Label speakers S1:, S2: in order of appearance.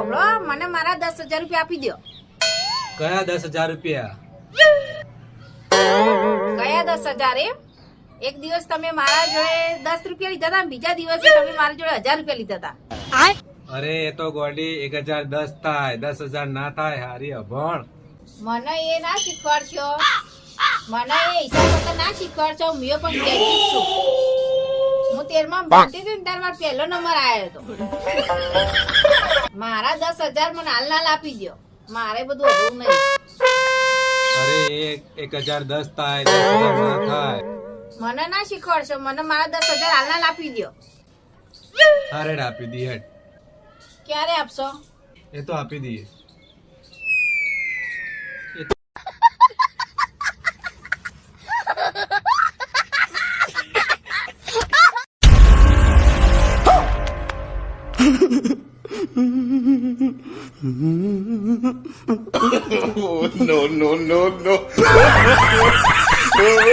S1: હોભળો મને મારા દસ હજાર રૂપિયા આપી દો
S2: કયા દસ હજાર રૂપિયા?
S1: કયા દસ હજાર એમ? એક દિવસ તમે મારા જોડે દસ રૂપિયા લીધા હતા બીજા દિવસે તમે મારા જોડે હજાર રૂપિયા લીધા હતા
S2: અરે એ તો ગોડી એક હજાર દસ થાય દસ હજાર ના થાય હારી અભણ.
S1: મને એ ના શીખવાડશો. મને એ હિસાબ ના શીખવાડશો હું પણ છું. હું તેરમાં ભણતી હતી ને ત્યારે મારો પહેલો નંબર આવ્યો હતો મારા દસ હજાર મને હાલ ના આપી દો મારે બધું અઘરું નહીં.
S2: અરે એક એક હજાર દસ થાય થાય.
S1: મને ના શીખવાડશો મને મારા દસ હજાર હાલ ના આપી દો
S2: હારે આપી દી હેડ.
S1: ક્યારે આપશો?
S2: એ તો આપી દઈએ.
S3: No, no, no, no.